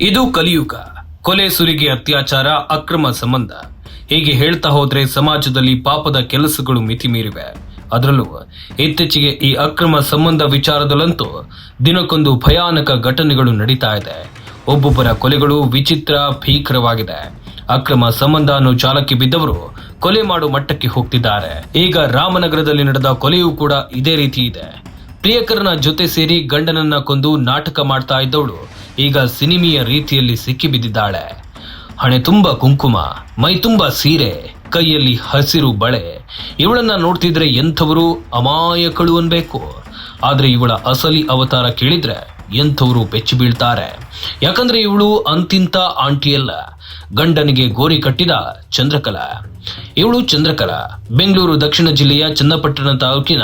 ಇದು ಕಲಿಯುಗ, ಕೊಲೆ ಸುರಿಗೆ ಅತ್ಯಾಚಾರ, ಅಕ್ರಮ ಸಂಬಂಧ. ಹೀಗೆ ಹೇಳ್ತಾ ಹೋದ್ರೆ ಸಮಾಜದಲ್ಲಿ ಪಾಪದ ಕೆಲಸಗಳು ಮಿತಿ ಮೀರಿವೆ ಅದರಲ್ಲೂ ಇತ್ತೀಚೆಗೆ ಈ ಅಕ್ರಮ ಸಂಬಂಧ ವಿಚಾರದಲ್ಲಂತೂ ದಿನಕ್ಕೊಂದು ಭಯಾನಕ ಘಟನೆಗಳು ನಡೀತಾ ಇದೆ. ಒಬ್ಬೊಬ್ಬರ ಕೊಲೆಗಳು ವಿಚಿತ್ರ, ಭೀಕರವಾಗಿದೆ. ಅಕ್ರಮ ಸಂಬಂಧ ಅನ್ನೋ ಜಾಲಕ್ಕೆ ಬಿದ್ದವರು ಕೊಲೆ ಮಾಡೋ ಮಟ್ಟಕ್ಕೆ ಹೋಗ್ತಿದ್ದಾರೆ. ಈಗ ರಾಮನಗರದಲ್ಲಿ ನಡೆದ ಕೊಲೆಯೂ ಕೂಡ ಇದೇ ರೀತಿ ಇದೆ. ಪ್ರಿಯಕರನ ಜೊತೆ ಸೇರಿ ಗಂಡನನ್ನ ಕೊಂದು ನಾಟಕ ಮಾಡ್ತಾ ಇದ್ದವಳು ಈಗ ಸಿನಿಮೀಯ ರೀತಿಯಲ್ಲಿ ಸಿಕ್ಕಿಬಿದ್ದಿದ್ದಾಳೆ. ಹಣೆ ತುಂಬ ಕುಂಕುಮ, ಮೈ ತುಂಬ ಸೀರೆ, ಕೈಯಲ್ಲಿ ಹಸಿರು ಬಳೆ. ಇವಳನ್ನ ನೋಡ್ತಿದ್ರೆ ಎಂಥವರು ಅಮಾಯಕಳು ಅನ್ಬೇಕು. ಆದ್ರೆ ಇವಳ ಅಸಲಿ ಅವತಾರ ಕೇಳಿದ್ರೆ ಎಂಥವರು ಬೆಚ್ಚಿ ಬೀಳ್ತಾರೆ. ಯಾಕಂದ್ರೆ ಇವಳು ಅಂತಿಂತ ಆಂಟಿಯಲ್ಲ. ಗಂಡನಿಗೆ ಗೋರಿ ಕಟ್ಟಿದ ಚಂದ್ರಕಲಾ. ಇವಳು ಚಂದ್ರಕಲಾ. ಬೆಂಗಳೂರು ದಕ್ಷಿಣ ಜಿಲ್ಲೆಯ ಚನ್ನಪಟ್ಟಣ ತಾಲೂಕಿನ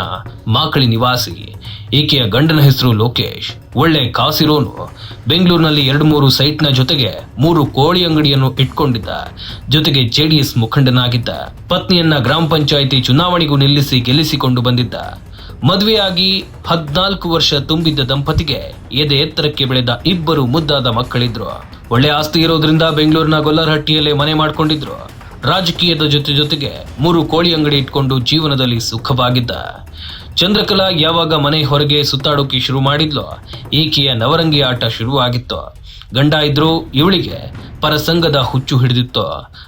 ಮಾಕಳಿ ನಿವಾಸಿ. ಈಕೆಯ ಗಂಡನ ಹೆಸರು ಲೋಕೇಶ್. ಒಳ್ಳೆ ಕಾಸಿರೋನು. ಬೆಂಗಳೂರಿನಲ್ಲಿ ಎರಡು ಮೂರು ಸೈಟ್ನ ಜೊತೆಗೆ ಮೂರು ಕೋಳಿ ಅಂಗಡಿಯನ್ನು ಇಟ್ಕೊಂಡಿದ್ದ. ಜೊತೆಗೆ ಜೆಡಿಎಸ್ ಮುಖಂಡನಾಗಿದ್ದ. ಪತ್ನಿಯನ್ನ ಗ್ರಾಮ ಪಂಚಾಯಿತಿ ಚುನಾವಣೆಗೂ ನಿಲ್ಲಿಸಿ ಗೆಲ್ಲಿಸಿಕೊಂಡು ಬಂದಿದ್ದ. ಮದುವೆಯಾಗಿ ಹದಿನಾಲ್ಕು ವರ್ಷ ತುಂಬಿದ್ದ ದಂಪತಿಗೆ ಎದೆ ಎತ್ತರಕ್ಕೆ ಬೆಳೆದ ಇಬ್ಬರು ಮುದ್ದಾದ ಮಕ್ಕಳಿದ್ರು. ಒಳ್ಳೆ ಆಸ್ತಿ ಇರೋದ್ರಿಂದ ಬೆಂಗಳೂರಿನ ಗೊಲ್ಲರಹಟ್ಟಿಯಲ್ಲೇ ಮನೆ ಮಾಡ್ಕೊಂಡಿದ್ರು. ರಾಜಕೀಯದ ಜೊತೆ ಜೊತೆಗೆ ಮೂರು ಕೋಳಿ ಅಂಗಡಿ ಇಟ್ಕೊಂಡು ಜೀವನದಲ್ಲಿ ಸುಖವಾಗಿದ್ದ. ಚಂದ್ರಕಲಾ ಯಾವಾಗ ಮನೆ ಹೊರಗೆ ಸುತ್ತಾಡೋಕೆ ಶುರು ಮಾಡಿದ್ಲೋ, ಈಕೆಯ ನವರಂಗಿ ಆಟ ಶುರುವಾಗಿತ್ತು. ಗಂಡ ಇದ್ರು ಇವಳಿಗೆ ಪರಸಂಗದ ಹುಚ್ಚು ಹಿಡಿದಿತ್ತು.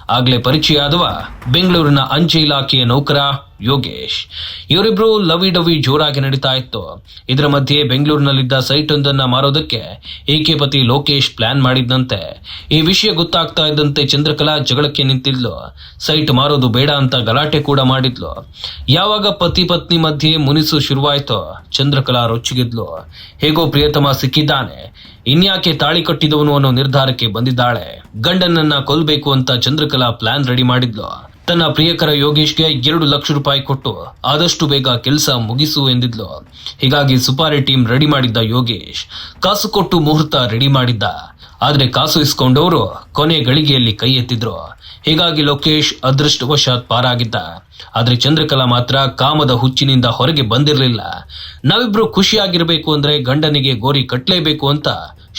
ಆಗ್ಲೇ ಪರಿಚಯ ಆದವ ಬೆಂಗಳೂರಿನ ಅಂಚೆ ಇಲಾಖೆಯ ನೌಕರ ಯೋಗೇಶ್. ಇವರಿಬ್ರು ಲವಿ ಡವಿ ಜೋರಾಗಿ ನಡೀತಾ ಇತ್ತು. ಇದರ ಮಧ್ಯೆ ಬೆಂಗಳೂರಿನಲ್ಲಿದ್ದ ಸೈಟ್ ಒಂದನ್ನ ಮಾರೋದಕ್ಕೆ ಏಕೆ ಪತಿ ಲೋಕೇಶ್ ಪ್ಲಾನ್ ಮಾಡಿದ್ದಂತೆ ಈ ವಿಷಯ ಗೊತ್ತಾಗ್ತಾ ಇದ್ದಂತೆ ಚಂದ್ರಕಲಾ ಜಗಳಕ್ಕೆ ನಿಂತಿದ್ಲು. ಸೈಟ್ ಮಾರೋದು ಬೇಡ ಅಂತ ಗಲಾಟೆ ಕೂಡ ಮಾಡಿದ್ಲು. ಯಾವಾಗ ಪತಿ ಪತ್ನಿ ಮಧ್ಯೆ ಮುನಿಸು ಶುರುವಾಯ್ತೋ, ಚಂದ್ರಕಲಾ ರೊಚ್ಚಿಗಿದ್ಲು. ಹೇಗೋ ಪ್ರಿಯತಮ ಸಿಕ್ಕಿದ್ದಾನೆ. ಇನ್ಯಾಕೆ ತಾಳಿ ಕಟ್ಟಿದವನು ಅನ್ನೋ ನಿರ್ಧಾರಕ್ಕೆ ಬಂದಿದ್ದಾಳೆ. ಗಂಡನನ್ನ ಕೊಲ್ಬೇಕು ಅಂತ ಚಂದ್ರಕಲಾ ಪ್ಲಾನ್ ರೆಡಿ ಮಾಡಿದ್ಲು. ತನ್ನ ಪ್ರಿಯಕರ ಯೋಗೇಶ್ಗೆ ಎರಡು ಲಕ್ಷ ರೂಪಾಯಿ ಕೊಟ್ಟು ಆದಷ್ಟು ಬೇಗ ಕೆಲಸ ಮುಗಿಸು ಎಂದಿದ್ಲು. ಹೀಗಾಗಿ ಸುಪಾರಿ ಟೀಮ್ ರೆಡಿ ಮಾಡಿದ್ದ ಯೋಗೇಶ್ ಕಾಸು ಕೊಟ್ಟು ಮುಹೂರ್ತ ರೆಡಿ ಮಾಡಿದ್ದ. ಆದ್ರೆ ಕಾಸು ಇಸ್ಕೊಂಡವರು ಕೊನೆ ಗಳಿಗೆಯಲ್ಲಿ ಕೈ ಎತ್ತಿದ್ರು. ಹೀಗಾಗಿ ಲೋಕೇಶ್ ಅದೃಷ್ಟವಶಾತ್ ಪಾರಾಗಿದ್ದ. ಆದ್ರೆ ಚಂದ್ರಕಲಾ ಮಾತ್ರ ಕಾಮದ ಹುಚ್ಚಿನಿಂದ ಹೊರಗೆ ಬಂದಿರಲಿಲ್ಲ. ನಾವಿಬ್ರು ಖುಷಿಯಾಗಿರಬೇಕು ಅಂದ್ರೆ ಗಂಡನಿಗೆ ಗೋರಿ ಕಟ್ಟಲೇಬೇಕು ಅಂತ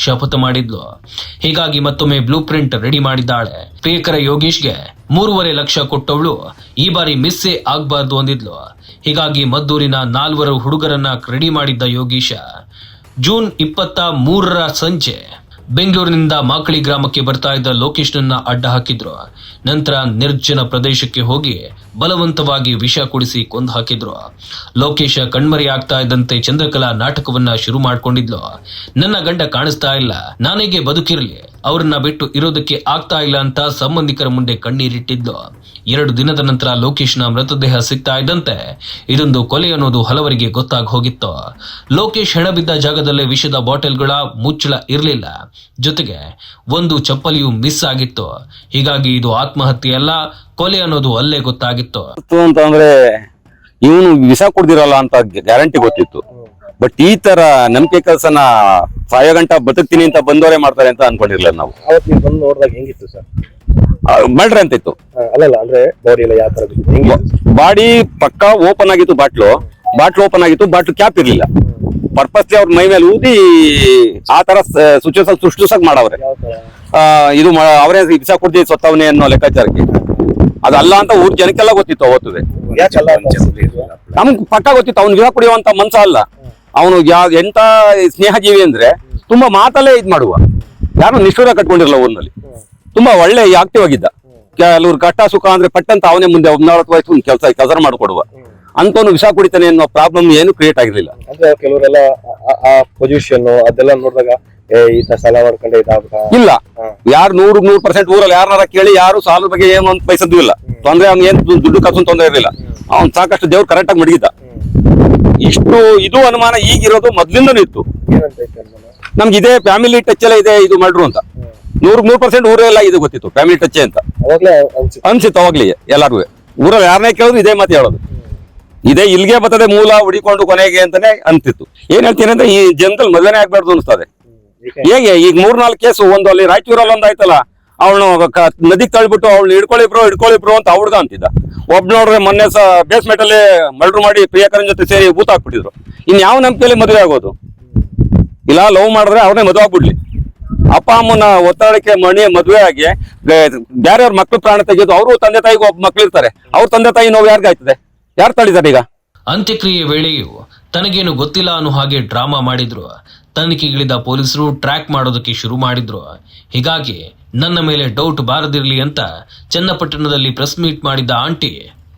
ಶಪಥ ಮಾಡಿದ್ಲು. ಹೀಗಾಗಿ ಮತ್ತೊಮ್ಮೆ ಬ್ಲೂ ಪ್ರಿಂಟ್ ರೆಡಿ ಮಾಡಿದ್ದಾಳೆ. ಪ್ರಿಯಕರ ಯೋಗೀಶ್ಗೆ ಮೂರುವರೆ ಲಕ್ಷ ಕೊಟ್ಟವಳು. ಈ ಬಾರಿ ಮಿಸ್ಸೇ ಆಗ್ಬಾರ್ದು ಅಂದಿದ್ಲು. ಹೀಗಾಗಿ ಮದ್ದೂರಿನ ನಾಲ್ವರು ಹುಡುಗರನ್ನ ರೆಡಿ ಮಾಡಿದ್ದ ಯೋಗೀಶ. ಜೂನ್ ಇಪ್ಪತ್ತ ಮೂರರ ಸಂಜೆ ಬೆಂಗಳೂರಿನಿಂದ ಮಾಕಳಿ ಗ್ರಾಮಕ್ಕೆ ಬರ್ತಾ ಇದ್ದ ಲೋಕೇಶ್ನನ್ನ ಅಡ್ಡ ಹಾಕಿದ್ರು. ನಂತರ ನಿರ್ಜನ ಪ್ರದೇಶಕ್ಕೆ ಹೋಗಿ ಬಲವಂತವಾಗಿ ವಿಷ ಕುಡಿಸಿ ಕೊಂದು ಹಾಕಿದ್ರು. ಲೋಕೇಶ ಕಣ್ಮರಿ ಆಗ್ತಾ ಇದ್ದಂತೆ ಚಂದ್ರಕಲಾ ನಾಟಕವನ್ನ ಶುರು ಮಾಡ್ಕೊಂಡಿದ್ಲು. ನನ್ನ ಗಂಡ ಕಾಣಿಸ್ತಾ ಇಲ್ಲ, ನಾನೇಗೆ ಬದುಕಿರಲಿ. ಅವ್ರನ್ನ ಬಿಟ್ಟು ಇರೋದಕ್ಕೆ ಆಗ್ತಾ ಇಲ್ಲ ಅಂತ ಸಂಬಂಧಿಕರ ಮುಂದೆ ಕಣ್ಣೀರಿಟ್ಟಿದ್ದು. ಎರಡು ದಿನದ ನಂತರ ಲೋಕೇಶ್ನ ಮೃತದೇಹ ಸಿಗ್ತಾ ಇದ್ದಂತೆ ಇದೊಂದು ಕೊಲೆ ಅನ್ನೋದು ಹಲವರಿಗೆ ಗೊತ್ತಾಗಿ ಹೋಗಿತ್ತು. ಲೋಕೇಶ್ ಹೆಣಬಿದ್ದ ಜಾಗದಲ್ಲೇ ವಿಷದ ಬಾಟಲ್ಗಳ ಮುಚ್ಚಳ ಇರಲಿಲ್ಲ. ಜೊತೆಗೆ ಒಂದು ಚಪ್ಪಲಿಯು ಮಿಸ್ ಆಗಿತ್ತು. ಹೀಗಾಗಿ ಇದು ಆತ್ಮಹತ್ಯೆ ಅಲ್ಲ, ಕೊಲೆ ಅನ್ನೋದು ಅಲ್ಲೇ ಗೊತ್ತಾಗಿತ್ತು. ಇವನು ವಿಷ ಕುಡ್ದಿರಲ್ಲ ಅಂತ ಗ್ಯಾರಂಟಿ ಗೊತ್ತಿತ್ತು. ಬಟ್ ಈ ತರ ನಂಬಿಕೆ ಕೆಲಸನ ಫೈವ್ ಗಂಟೆ ಬದುಕ್ತೀನಿ ಅಂತ ಬಂದವರೇ ಮಾಡ್ತಾರೆ ಅಂತ ಅನ್ಕೊಂಡಿರ್ಲಿಲ್ಲ ನಾವು. ಅವತ್ತು ನೀವು ಬಂದು ನೋಡಿದಾಗ ಹೆಂಗಿತ್ತು ಸರ್? ಮಲ್ಡ್ರೆ ಅಂತ ಇತ್ತು. ಅಲ್ಲಲ್ಲ ಅಂದ್ರೆ ಬಾಡಿ ಎಲ್ಲ ಯಾವ ತರ ಬಾಡಿ ಪಕ್ಕ ಓಪನ್ ಆಗಿತ್ತು ಬಾಟ್ಲು. ಬಾಟ್ಲು ಓಪನ್ ಆಗಿತ್ತು ಬಾಟ್ಲು ಕ್ಯಾಪ್ ಇರ್ಲಿಲ್ಲ. ಪರ್ಪಸ್ಲಿ ಅವ್ರ ಮೈ ಮೇಲೆ ಊದಿ ಆ ತರ ಸಿಚುವೇಶನ್ ಸೃಷ್ಟಿಸಕ್ ಮಾಡವ್ರೆ. ಆ, ಇದು ಅವರೇ ವಿಷ ಕೊಡ್ತೀವಿ ಸತ್ತವನೇ ಅನ್ನೋ ಲೆಕ್ಕಾಚಾರಕ್ಕೆ. ಅದಲ್ಲ ಅಂತ ಊರ್ ಜನಕ್ಕೆಲ್ಲ ಗೊತ್ತಿತ್ತು ಅವತ್ತು ನಮ್ಗೆ? ಪಕ್ಕ ಗೊತ್ತಿತ್ತು ಅವ್ನ ಗಿಡ ಕುಡಿಯುವಂತ ಮನ್ಸ ಅಲ್ಲ. ಅವನು ಯಾವ ಎಂತ ಸ್ನೇಹ ಜೀವಿ ಅಂದ್ರೆ ತುಂಬಾ ಮಾತಲ್ಲೇ ಇದ್ ಮಾಡುವ. ಯಾರು ನಿಷ್ಠುರ ಕಟ್ಕೊಂಡಿರಲ್ಲ ಊರಿನಲ್ಲಿ. ತುಂಬಾ ಒಳ್ಳೆ ಆಕ್ಟಿವ್ ಆಗಿದ್ದ. ಕೆಲವರು ಕಟ್ಟ ಸುಖ ಅಂದ್ರೆ ಪಟ್ಟಂತ ಅವನೇ ಮುಂದೆ ಒಂದವತ್ತು ವಯಸ್ಸು ಕೆಲಸ ಕೆಲಸ ಮಾಡ್ಕೊಡುವ. ಅಂತವನು ವಿಷ ಕುಡಿತಾನೆ ಅನ್ನೋ ಪ್ರಾಬ್ಲಮ್ ಏನು ಕ್ರಿಯೇಟ್ ಆಗಿರ್ಲಿಲ್ಲ. ಅಂದ್ರೆ ಕೆಲವರೆಲ್ಲ ಆ- ಪೊಸಿಷನ್ ಅದೆಲ್ಲ ನೋಡಿದಾಗ ಇಲ್ಲ. ಯಾರು ನೂರು ನೂರ್ ಪರ್ಸೆಂಟ್ ಊರಲ್ಲಿ ಯಾರನ್ನಾರ ಕೇಳಿ ಯಾರು ಸಾಲದ ಬಗ್ಗೆ ಏನು ಒಂದು ಪೈಸದ್ದು ಇಲ್ಲ. ತೊಂದ್ರೆ ಅವ್ನ್ ಏನ್ ದುಡ್ಡು ಖರ್ಚು ತೊಂದರೆ ಇರಲಿಲ್ಲ. ಅವ್ನ್ ಸಾಕಷ್ಟು ದೇವ್ರು ಕರೆಕ್ಟ್ ಆಗಿ ಮಡಗಿದ್ದ. ಇಷ್ಟು ಇದು ಅನುಮಾನ ಈಗಿರೋದು ಮೊದ್ಲಿಂದನೂ ಇತ್ತು? ನಮ್ಗೆ ಇದೇ ಫ್ಯಾಮಿಲಿ ಟಚ್ ಎಲ್ಲ ಇದೆ ಇದು ಮಾಡ್ರು ಅಂತ. ನೂರ್ ನೂರ್ ಪರ್ಸೆಂಟ್ ಊರೆಲ್ಲ ಇದು ಗೊತ್ತಿತ್ತು ಫ್ಯಾಮಿಲಿ ಟಚ್ ಅಂತ. ಅನ್ಸುತ್ತೆ. ಅನ್ಸಿತ್ತು ಅವಾಗ್ಲಿ ಎಲ್ಲಾರ್ಗು. ಊರಲ್ಲಿ ಯಾರನ್ನೇ ಕೇಳಿದ್ರು ಇದೇ ಮಾತು ಹೇಳೋದು. ಇದೇ ಇಲ್ಲಿಗೆ ಬರ್ತದೆ ಮೂಲ ಹುಡಿಕೊಂಡು ಕೊನೆಗೆ ಅಂತಾನೆ ಅಂತಿತ್ತು. ಏನ್ ಹೇಳ್ತೀನಿ ಅಂದ್ರೆ ಈ ಜನದಲ್ಲಿ ಮೊದಲನೇ ಆಗ್ಬಾರ್ದು ಅನಿಸ್ತದೆ ಹೇಗೆ? ಈಗ ಮೂರ್ನಾಲ್ಕು ಕೇಸು ಒಂದು ಅಲ್ಲಿ ರಾಯಚೂರಲ್ಲಿ ಒಂದು ಆಯ್ತಲ್ಲ ನದಿ ತಳ್ಬಿಟ್ಟು ಅವಳು ಹಿಡ್ಕೊಳ್ಳಿ ಬ್ರೋ ಹಿಡ್ಕೊಳ್ಳಿ ಬ್ರೋ ಅಂತ ಹುಡ್ಗ ಅಂತಿದ್ದ. ಒಬ್ಬ ನೋಡ್ರೆ ಮೊನ್ನೆ ಸಹ ಬೇಸ್ಮೆಂಟ್ ಅಲ್ಲಿ ಮರ್ಡರ್ ಮಾಡಿ ಪ್ರಿಯಕರನ್ ಜೊತೆ ಸೇರಿ ಭೂತ ಹಾಕ್ಬಿಟ್ಟಿದ್ರು. ಇನ್ ಯಾವ ನಂಬಿಕೆಯಲ್ಲಿ ಮದುವೆ ಆಗೋದು? ಇಲ್ಲ, ಲವ್ ಮಾಡಿದ್ರೆ ಅವ್ರನ್ನೇ ಮದುವೆ ಆಗ್ಬಿಡ್ಲಿ. ಅಪ್ಪ ಅಮ್ಮನ ಒತ್ತಡಕ್ಕೆ ಮಣಿ ಮದುವೆ ಆಗಿ ಬೇರೆಯವ್ರ ಮಕ್ಳು ಪ್ರಾಣ ತೆಗೆದು ಅವರು ತಂದೆ ತಾಯಿಗೂ ಒಬ್ಬ ಮಕ್ಳು ಇರ್ತಾರೆ ಅವ್ರ ತಂದೆ ತಾಯಿ ನೋವು ಯಾರಿಗಾಯ್ತದೆ ಯಾರು ತಳಿದಾರೆ ಈಗ? ಅಂತ್ಯಕ್ರಿಯೆ ವೇಳೆಯೂ ತನಗೇನು ಗೊತ್ತಿಲ್ಲ ಅನ್ನೋ ಹಾಗೆ ಡ್ರಾಮಾ ಮಾಡಿದ್ರು. ತನಿಖೆಗಿಳಿದ ಪೊಲೀಸರು ಟ್ರ್ಯಾಕ್ ಮಾಡೋದಕ್ಕೆ ಶುರು ಮಾಡಿದ್ರು. ಹೀಗಾಗಿ ನನ್ನ ಮೇಲೆ ಡೌಟ್ ಬಾರದಿರಲಿ ಅಂತ ಚನ್ನಪಟ್ಟಣದಲ್ಲಿ ಪ್ರೆಸ್ ಮೀಟ್ ಮಾಡಿದ್ದ ಆಂಟಿ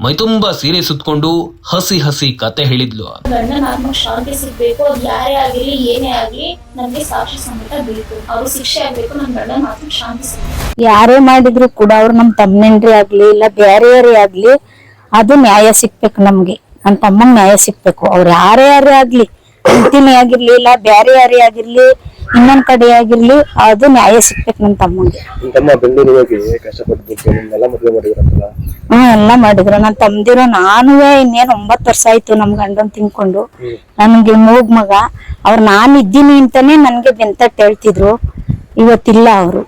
ಮೈತುಂಬಾ ಸೀರೆ ಸುತ್ಕೊಂಡು ಹಸಿ ಹಸಿ ಕತೆ ಹೇಳಿದ್ಲು. ಶಾಂತಿ ಸಿಗ್ಬೇಕು ಅದು ಯಾರೇ ಆಗಿರ್ಲಿ ಏನೇ ಆಗ್ಲಿ ನಮ್ಗೆ ಸಾಕ್ಷಿ ಸಮೇತ ಬೇಕು. ಅವ್ರು ಶಿಕ್ಷೆ ಆಗ್ಬೇಕು ನನ್ ಶಾಂತಿ ಸಿಗ್ಬೇಕು. ಯಾರೇ ಮಾಡಿದ್ರು ಕೂಡ ಅವ್ರು ನಮ್ ತಮ್ಮನ್ರಿ ಆಗ್ಲಿ ಇಲ್ಲ ಬೇರೆಯವರೇ ಆಗ್ಲಿ ಅದು ನ್ಯಾಯ ಸಿಗ್ಬೇಕು ನಮ್ಗೆ. ನನ್ ತಮ್ಮಂಗ್ ನ್ಯಾಯ ಸಿಗ್ಬೇಕು. ಅವ್ರು ಯಾರೇ ಯಾರೇ ಆಗ್ಲಿ ಹೆಂಡತಿನೇ ಆಗಿರ್ಲಿ ಇಲ್ಲ ಬ್ಯಾರೆ ಯಾರೇ ಆಗಿರ್ಲಿ ಇನ್ನೊಂದ್ ಕಡೆ ಆಗಿರ್ಲಿ ಅದು ನ್ಯಾಯ ಸಿಗ್ಬೇಕು ನನ್ ತಮ್ಮಂಗೆ. ನಿಮ್ ತಮ್ಮ ಬೆಂಗಳೂರಿಗೆ ಹೋಗಿ ಕಷ್ಟಪಟ್ಟು ದುಡ್ಡು ನಿಮ್ನೆಲ್ಲ ಮದುವೆ ಮಾಡಿದ್ರಂತಲ್ಲ? ಹ್ಮ್ ಎಲ್ಲಾ ಮಾಡಿದ್ರು. ನನ್ ತಮ್ದಿರೋ ನಾನು ಇನ್ನೇನ್ ಒಂಬತ್ ವರ್ಷ ಆಯ್ತು ನಮ್ ಗಂಡನ್ ತಿನ್ಕೊಂಡು. ನನ್ಗೆ ಮೂಗ್ ಮಗ. ಅವ್ರ ನಾನ್ ಇದ್ದೀನಿ ಅಂತಾನೆ ನನ್ಗೆ ಬೆಂತಟ್ ಹೇಳ್ತಿದ್ರು. ಇವತ್ತಿಲ್ಲ ಅವರು.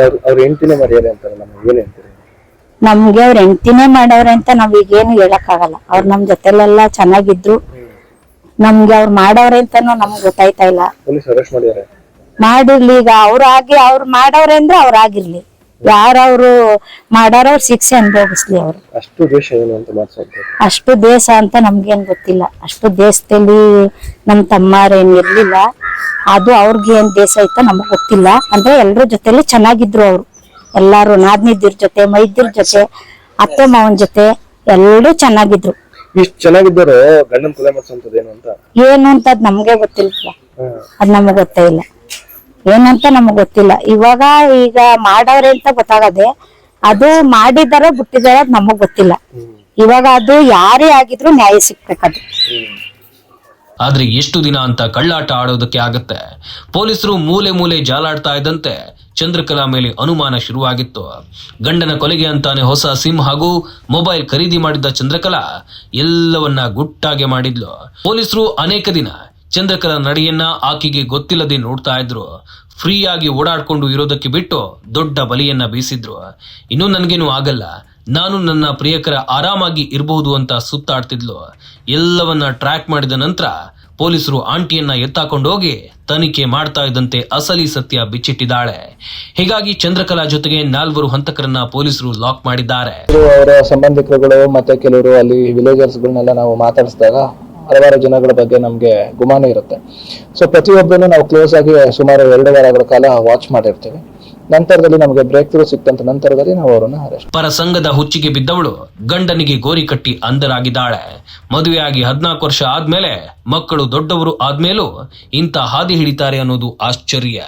ಅವ್ರ ಅವ್ರ ಹೆಂಡತಿನೇ ಮರ್ಯಾದೆ ಅಂತಾರೆ ನಮ್ಮ ಏನ್ ಹೇಳ್ತೀರಿ? ನಮ್ಗೆ ಅವ್ರ ಹೆಂಡ್ತಿನೇ ಮಾಡವ್ರೆ ಅಂತ ನಾವ್ ಈಗೇನು ಹೇಳಕ್ ಆಗಲ್ಲ ಅವ್ರು ನಮ್ ಜೊತೆಲೆಲ್ಲ ಚೆನ್ನಾಗಿದ್ರು. ನಮ್ಗೆ ಅವ್ರು ಮಾಡವ್ರೆ ಅಂತಾನು ನಮ್ಗೆ ಗೊತ್ತಾಯ್ತಾ ಇಲ್ಲ. ಪೊಲೀಸ್ ಅರೆಸ್ಟ್ ಮಾಡಿದ್ದಾರೆ ಮಾಡಿರ್ಲಿ ಈಗ ಅವ್ರಾಗಿ ಅವ್ರು ಮಾಡವ್ರೆ ಅಂದ್ರೆ ಅವ್ರಾಗಿರ್ಲಿ ಯಾರವ್ರು ಮಾಡಾರ ಅವ್ರ ಶಿಕ್ಷೆ ಅನುಭವಿಸ್ಲಿ ಅವ್ರು. ಅಷ್ಟು ದೇಶ ಏನು ಅಂತ ಮಾತಾಡ್ತಾರೆ. ಅಷ್ಟು ದೇಶ ಅಂತ ನಮ್ಗೇನ್ ಗೊತ್ತಿಲ್ಲ. ಅಷ್ಟು ದೇಶದಲ್ಲಿ ನಮ್ ತಮ್ಮಾರೇನ್ ಇರ್ಲಿಲ್ಲ. ಅದು ಅವ್ರಿಗೆ ಏನ್ ದೇಶ ಐತ ನಮಗ್ ಗೊತ್ತಿಲ್ಲ. ಅಂದ್ರೆ ಎಲ್ರ ಜೊತೆಲಿ ಚೆನ್ನಾಗಿದ್ರು ಅವ್ರು. ಎಲ್ಲಾರು ನಾದ್ನಿದ್ದಿರ್ ಜೊತೆ ಮೈದ್ರ ಜೊತೆ ಅತ್ತೆ ಮಾವನ್ ಜೊತೆ ಎಲ್ಲರೂ ಚೆನ್ನಾಗಿದ್ರು. ಇಷ್ಟು ಚೆನ್ನಾಗಿದ್ದರು ಗಂಡನ್ ಕೊಲೆ ಮಾಡ್ಸೋಂಥದ್ದು ಏನು ಅಂತ? ಏನು ಅಂತ ಅದ್ ನಮ್ಗೆ ಗೊತ್ತಿಲ್ಲ. ಅದ್ ನಮಗ್ ಗೊತ್ತೇ ಇಲ್ಲ. ಏನಂತ ನಮಗ್ ಗೊತ್ತಿಲ್ಲ. ಇವಾಗ ಈಗ ಮಾಡವ್ರೆ ಅಂತ ಗೊತ್ತಾಗದೆ ಅದು ಮಾಡಿದಾರ ಬಿಟ್ಟಿದಾರ ಅದ್ ನಮಗ್ ಗೊತ್ತಿಲ್ಲ. ಇವಾಗ ಅದು ಯಾರೇ ಆಗಿದ್ರು ನ್ಯಾಯ ಸಿಗ್ಬೇಕದು ಆದ್ರೆ ಎಷ್ಟು ದಿನ ಅಂತ ಕಳ್ಳಾಟ ಆಡೋದಕ್ಕೆ ಆಗತ್ತೆ. ಪೊಲೀಸರು ಮೂಲೆ ಮೂಲೆ ಜಾಲಾಡ್ತಾ ಇದ್ದಂತೆ. ಚಂದ್ರಕಲಾ ಮೇಲೆ ಅನುಮಾನ ಶುರುವಾಗಿತ್ತು. ಗಂಡನ ಕೊಲೆಗೆ ಅಂತಾನೆ ಹೊಸ ಸಿಮ್ ಹಾಗೂ ಮೊಬೈಲ್ ಖರೀದಿ ಮಾಡಿದ್ದ ಚಂದ್ರಕಲಾ ಎಲ್ಲವನ್ನ ಗುಟ್ಟಾಗೆ ಮಾಡಿದ್ಲು. ಪೊಲೀಸರು ಅನೇಕ ದಿನ ಚಂದ್ರಕಲಾ ನಡೆಯನ್ನ ಆಕೆಗೆ ಗೊತ್ತಿಲ್ಲದೆ ನೋಡ್ತಾ ಇದ್ರು. ಫ್ರೀಯಾಗಿ ಓಡಾಡ್ಕೊಂಡು ಇರೋದಕ್ಕೆ ಬಿಟ್ಟು ದೊಡ್ಡ ಬಲಿಯನ್ನ ಬೀಸಿದ್ರು. ಇನ್ನೂ ನನಗೇನು ಆಗಲ್ಲ. ನಾನು ನನ್ನ ಪ್ರಿಯಕರ ಆರಾಮಾಗಿ ಇರಬಹುದು ಅಂತ ಸುತ್ತಾಡ್ತಿದ್ಲು. ಎಲ್ಲವನ್ನ ಟ್ರ್ಯಾಕ್ ಮಾಡಿದ ನಂತರ ಪೊಲೀಸರು ಆಂಟಿಯನ್ನ ಎತ್ತಾಕೊಂಡು ಹೋಗಿ ತನಿಖೆ ಮಾಡ್ತಾ ಇದ್ದಂತೆ ಅಸಲಿ ಸತ್ಯ ಬಿಚ್ಚಿಟ್ಟಿದ್ದಾಳೆ. ಹೀಗಾಗಿ ಚಂದ್ರಕಲಾ ಜೊತೆಗೆ ನಾಲ್ವರು ಹಂತಕರನ್ನ ಪೊಲೀಸರು ಲಾಕ್ ಮಾಡಿದ್ದಾರೆ. ಅವರ ಸಂಬಂಧಿಕರುಗಳು ಮತ್ತೆ ಕೆಲವರು ಅಲ್ಲಿ ವಿಲೇಜರ್ಸ್ಗಳನ್ನೆಲ್ಲ ನಾವು ಮಾತಾಡಿಸಿದಾಗ ಹಲವಾರು ಜನಗಳ ಬಗ್ಗೆ ನಮಗೆ ಗುಮಾನ ಇರುತ್ತೆ. ಸೊ ಪ್ರತಿಯೊಬ್ಬರನ್ನು ನಾವು ಕ್ಲೋಸ್ ಆಗಿ ಸುಮಾರು ಎರಡು ವಾರಗಳ ಕಾಲ ವಾಚ್ ಮಾಡಿರ್ತೀವಿ. ನಂತರದಲ್ಲಿ ನಮಗೆ ಬ್ರೇಕ್ ಥ್ರೂ ಸಿಕ್ಕಂತ ನಂತರದಲ್ಲಿ ನಾವು ಅವರನ್ನು ಅರೆಸ್ಟ್ ಪರ ಸಂಘದ ಹುಚ್ಚಿಗೆ ಬಿದ್ದವಳು, ಗಂಡನಿಗೆ ಗೋರಿ ಕಟ್ಟಿ ಅಂಧರಾಗಿದ್ದಾಳೆ ಮದುವೆಯಾಗಿ ಹದಿನಾಲ್ಕು ವರ್ಷ ಆದ್ಮೇಲೆ ಮಕ್ಕಳು ದೊಡ್ಡವರು ಆದ್ಮೇಲೂ ಇಂಥ ಹಾದಿ ಹಿಡಿತಾರೆ ಅನ್ನೋದು ಆಶ್ಚರ್ಯ.